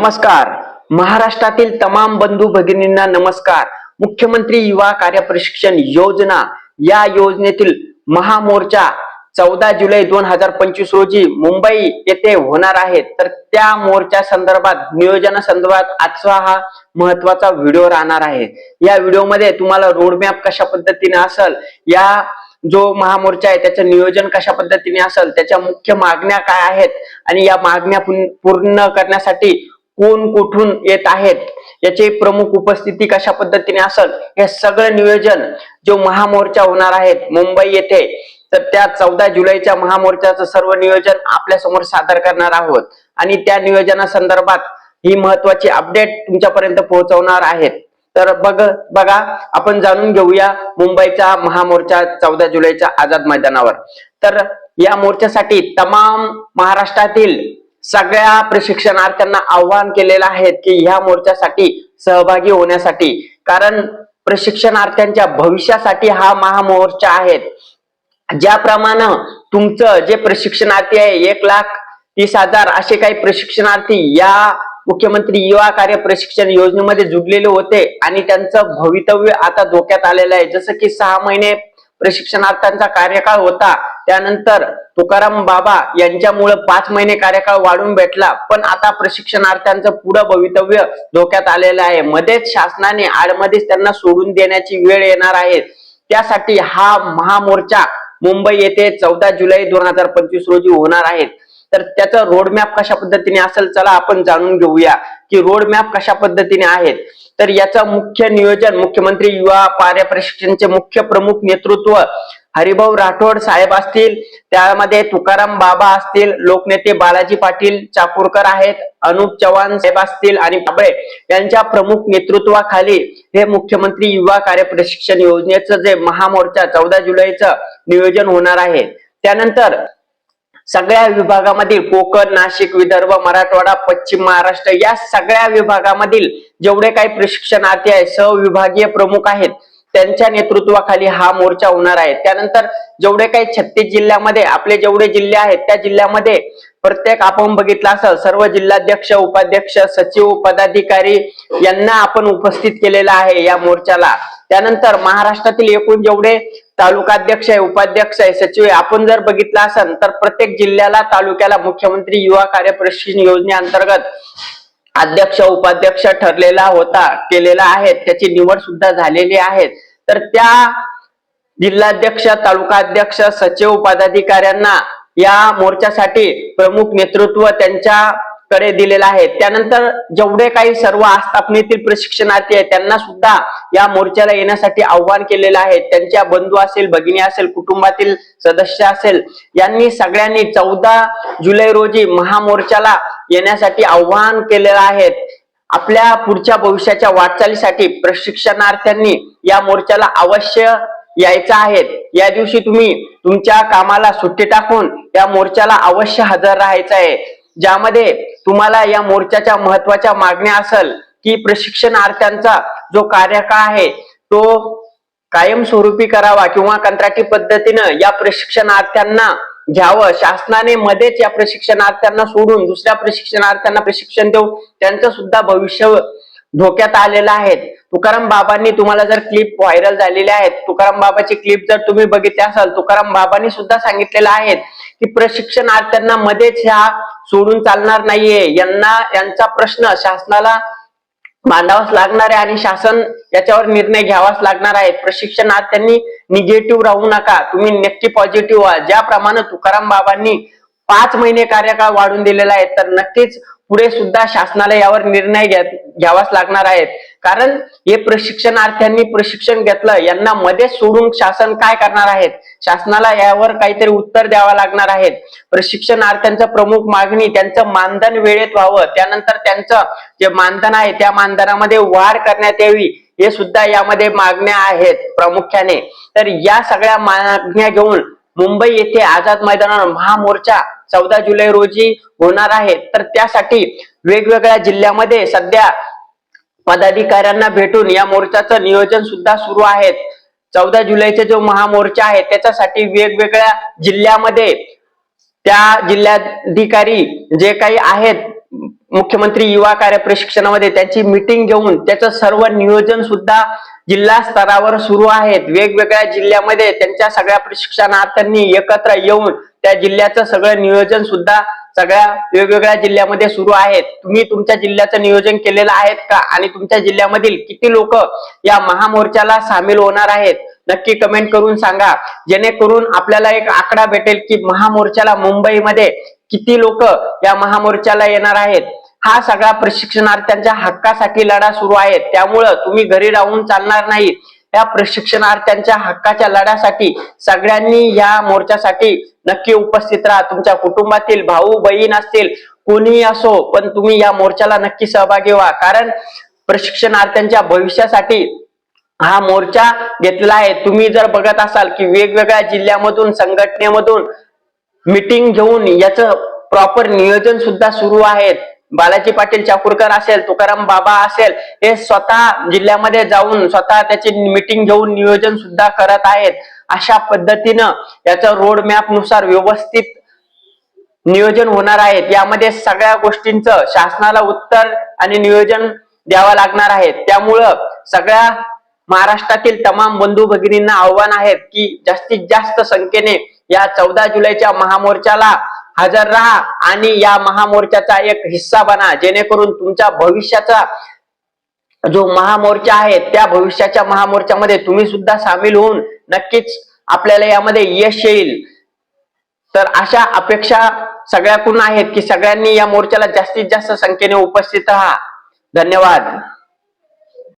नमस्कार. महाराष्ट्रातील तमाम बंधू भगिनींना नमस्कार. मुख्यमंत्री युवा कार्य प्रशिक्षण योजना या योजनेतील महामोर्चा चौदा जुलै दोन हजार पंचवीस रोजी मुंबई येथे होणार आहे. तर त्या मोर्चा संदर्भात नियोजना संदर्भात आजचा हा महत्त्वाचा व्हिडिओ राहणार आहे. या व्हिडिओमध्ये तुम्हाला रोडमॅप कशा पद्धतीने असेल या जो महामोर्चा आहे त्याचं नियोजन कशा पद्धतीने असेल त्याच्या मुख्य मागण्या काय आहेत आणि या मागण्या पूर्ण- पूर्ण करण्यासाठी कोण कुठून येत आहेत याची प्रमुख उपस्थिती कशा पद्धतीने असेल हे सगळं नियोजन जो महामोर्चा होणार आहेत मुंबई येथे तर त्या चौदा जुलैच्या महामोर्चाचं सर्व नियोजन आपल्यासमोर सादर करणार आहोत. आणि त्या नियोजना संदर्भात ही महत्वाची अपडेट तुमच्यापर्यंत पोहोचवणार आहेत. तर बघ बघा आपण जाणून घेऊया मुंबईचा महामोर्चा चौदा जुलैच्या आझाद मैदानावर. तर या मोर्चासाठी तमाम महाराष्ट्रातील सगळ्या प्रशिक्षणार्थ्यांना आव्हान केलेलं आहे की ह्या मोर्चासाठी सहभागी होण्यासाठी. कारण प्रशिक्षणार्थ्यांच्या भविष्यासाठी हा महामोर्चा आहे. ज्याप्रमाणे तुमचं जे प्रशिक्षणार्थी आहे एक लाख तीस हजार असे काही प्रशिक्षणार्थी या मुख्यमंत्री युवा कार्य प्रशिक्षण योजनेमध्ये जुडलेले होते आणि त्यांचं भवितव्य आता धोक्यात आलेलं आहे. जसं की सहा महिने प्रशिक्षणार्थ्यांचा कार्यकाळ होता. त्यानंतर तुकाराम बाबा यांच्यामुळे पाच महिने कार्यकाळ वाढून भेटला पण आता प्रशिक्षणार्थ्यांचं पुढं भवितव्य धोक्यात आलेलं आहे. मध्येच शासनाने आडमध्येच त्यांना सोडून देण्याची वेळ येणार आहे. त्यासाठी हा महामोर्चा मुंबई येथे चौदा जुलै दोन हजार पंचवीस रोजी होणार आहे. तर त्याचा रोडमॅप कशा पद्धतीने असेल चला आपण जाणून घेऊया की रोडमॅप कशा पद्धतीने आहेत. तर याचं मुख्य नियोजन मुख्यमंत्री युवा कार्य प्रशिक्षणचे मुख्य प्रमुख नेतृत्व हरिभाऊ राठोड साहेब असतील त्यामध्ये तुकाराम बाबा असतील लोकनेते बालाजी पाटील चाकूरकर आहेत अनुप चव्हाण साहेब असतील आणि बाबळे यांच्या प्रमुख नेतृत्वाखाली हे मुख्यमंत्री युवा कार्य प्रशिक्षण योजनेचं जे महामोर्चा चौदा जुलैचं नियोजन होणार आहे. त्यानंतर सगळ्या विभागामधील कोकण नाशिक विदर्भ मराठवाडा पश्चिम महाराष्ट्र या सगळ्या विभागामधील जेवढे काही प्रशिक्षणार्थी आहेत सहविभागीय प्रमुख आहेत त्यांच्या नेतृत्वाखाली हा मोर्चा होणार आहे. त्यानंतर जेवढे काही छत्तीस जिल्ह्यामध्ये आपले जेवढे जिल्हे आहेत त्या जिल्ह्यामध्ये प्रत्येक आपण बघितलं असेल सर्व जिल्हाध्यक्ष उपाध्यक्ष सचिव पदाधिकारी यांना आपण उपस्थित केलेलं आहे या मोर्चाला. त्यानंतर महाराष्ट्रातील एकूण जेवढे तालुकाध्यक्ष आहे उपाध्यक्ष आहे सचिव आहे आपण जर बघितलं असेल तर प्रत्येक जिल्ह्याला तालुक्याला मुख्यमंत्री युवा कार्य प्रशिक्षण योजनेअंतर्गत अध्यक्ष उपाध्यक्ष ठरलेला होता केलेला आहे. त्याची निवड सुद्धा झालेली आहे. तर त्या जिल्हाध्यक्ष तालुका अध्यक्ष सचिव पदाधिकाऱ्यांना या मोर्चासाठी प्रमुख नेतृत्व त्यांच्याकडे दिलेलं आहे. त्यानंतर जेवढे काही सर्व आस्थापनेतील प्रशिक्षणार्थी आहेत त्यांना सुद्धा या मोर्चाला येण्यासाठी आव्हान केलेलं आहे. त्यांच्या बंधू असेल भगिनी असेल कुटुंबातील सदस्य असेल यांनी सगळ्यांनी चौदा जुलै रोजी महामोर्चाला येण्यासाठी आव्हान केलेलं आहे आपल्या पुढच्या भविष्याच्या वाटचालीसाठी प्रशिक्षणार्थ्यांनी या मोर्चाला अवश्य यायचं आहे. या दिवशी तुम्ही तुमच्या कामाला सुट्टी टाकून या मोर्चाला अवश्य हजर राहायचं आहे. ज्यामध्ये तुम्हाला या मोर्चाच्या महत्त्वाच्या मागण्या असेल की प्रशिक्षणार्थ्यांचा जो कार्यकाळ आहे तो कायमस्वरूपी करावा किंवा कंत्राटी पद्धतीनं या प्रशिक्षणार्थ्यांना घ्यावं शासनाने मध्येच या प्रशिक्षणार्थ्यांना सोडून दुसऱ्या प्रशिक्षणार्थ्यांना प्रशिक्षण देऊ त्यांचं सुद्धा भविष्य धोक्यात आलेलं आहे. तुकाराम बाबांनी तुम्हाला जर क्लिप व्हायरल झालेल्या आहेत तुकाराम बाबाची क्लिप जर तुम्ही बघितली असाल तुकाराम बाबांनी सुद्धा सांगितलेलं आहे की प्रशिक्षणार्थ्यांना मध्येच ह्या सोडून चालणार नाहीये. यांना यांचा प्रश्न शासनाला मांडावाच लागणार आहे आणि शासन याच्यावर निर्णय घ्यावाच लागणार आहे. प्रशिक्षणार्थ्यांनी निगेटिव्ह राहू नका. तुम्ही नक्की पॉझिटिव्ह व्हा. ज्याप्रमाणे तुकाराम बाबांनी पाच महिने कार्यकाळ वाढून दिलेला आहे तर नक्कीच पुढे सुद्धा शासनाला यावर निर्णय घ्यावाच लागणार आहेत. कारण हे प्रशिक्षणार्थ्यांनी प्रशिक्षण घेतलं यांना मध्येच सोडून शासन काय करणार आहेत? शासनाला यावर काहीतरी उत्तर द्यावं लागणार आहेत. प्रशिक्षणार्थ्यांचं प्रमुख मागणी त्यांचं मानधन वेळेत व्हावं. त्यानंतर त्यांचं जे मानधन आहे त्या मानधनामध्ये वाढ करण्यात यावी. हे सुद्धा यामध्ये मागण्या आहेत प्रामुख्याने. तर या सगळ्या मागण्या घेऊन मुंबई येथे आझाद मैदानावर महामोर्चा चौदा जुलै रोजी होणार आहे. तर त्यासाठी वेगवेगळ्या जिल्ह्यामध्ये सध्या पदाधिकाऱ्यांना भेटून या मोर्चाचं नियोजन सुद्धा सुरू आहे चौदा जुलैचा जो महामोर्चा आहे त्याच्यासाठी वेगवेगळ्या जिल्ह्यामध्ये त्या जिल्हाधिकारी जे काही आहेत मुख्यमंत्री युवा कार्य प्रशिक्षणामध्ये त्यांची मिटिंग घेऊन त्याचं सर्व नियोजन सुद्धा जिल्हा स्तरावर सुरू आहेत. वेगवेगळ्या जिल्ह्यामध्ये त्यांच्या सगळ्या प्रशिक्षणार्थ्यांनी एकत्र येऊन त्या जिल्ह्याचं सगळं नियोजन सुद्धा सगळ्या वेगवेगळ्या जिल्ह्यामध्ये सुरू आहेत. तुम्ही तुमच्या जिल्ह्याचं नियोजन केलेलं आहेत का? आणि तुमच्या जिल्ह्यामधील किती लोक या महामोर्चाला सामील होणार आहेत? नक्की कमेंट करून सांगा. जेणेकरून आपल्याला एक आकडा भेटेल की महामोर्चाला मुंबईमध्ये किती लोक या महामोर्चाला येणार आहेत? हा सगळा प्रशिक्षणार्थ्यांच्या हक्कासाठी लढा सुरू आहे. त्यामुळं तुम्ही घरी राहून चालणार नाही. या प्रशिक्षणार्थ्यांच्या हक्काच्या लढ्यासाठी सगळ्यांनी या मोर्चासाठी नक्की उपस्थित राहा. तुमच्या कुटुंबातील भाऊ बहीण असतील कोणीही असो पण तुम्ही या मोर्चाला नक्की सहभागी व्हा. कारण प्रशिक्षणार्थ्यांच्या भविष्यासाठी हा मोर्चा घेतला आहे. तुम्ही जर बघत असाल की वेगवेगळ्या जिल्ह्यामधून संघटनेमधून मीटिंग घेऊन याचं प्रॉपर नियोजन सुद्धा सुरू आहेत. बालाजी पाटील चाकूरकर असेल तुकाराम बाबा असेल हे स्वतः जिल्ह्यामध्ये जाऊन स्वतः त्याची मिटिंग घेऊन नियोजन सुद्धा करत आहेत. अशा पद्धतीनं याचं रोड मॅपनुसार व्यवस्थित नियोजन होणार आहे. यामध्ये सगळ्या गोष्टींचं शासनाला उत्तर आणि नियोजन द्यावं लागणार आहे. त्यामुळं सगळ्या महाराष्ट्रातील तमाम बंधू भगिनींना आव्हान आहेत की जास्तीत जास्त संख्येने या चौदा जुलैच्या महामोर्चाला हजर राहा आणि या महामोर्चाचा एक हिस्सा बना. जेणेकरून तुमच्या भविष्याचा जो महामोर्चा आहे त्या भविष्याच्या महामोर्चामध्ये तुम्ही सुद्धा सामील होऊन नक्कीच आपल्याला यामध्ये यश येईल. तर अशा अपेक्षा सगळ्याकडून आहेत की सगळ्यांनी या मोर्चाला जास्तीत जास्त संख्येने उपस्थित राहा. धन्यवाद.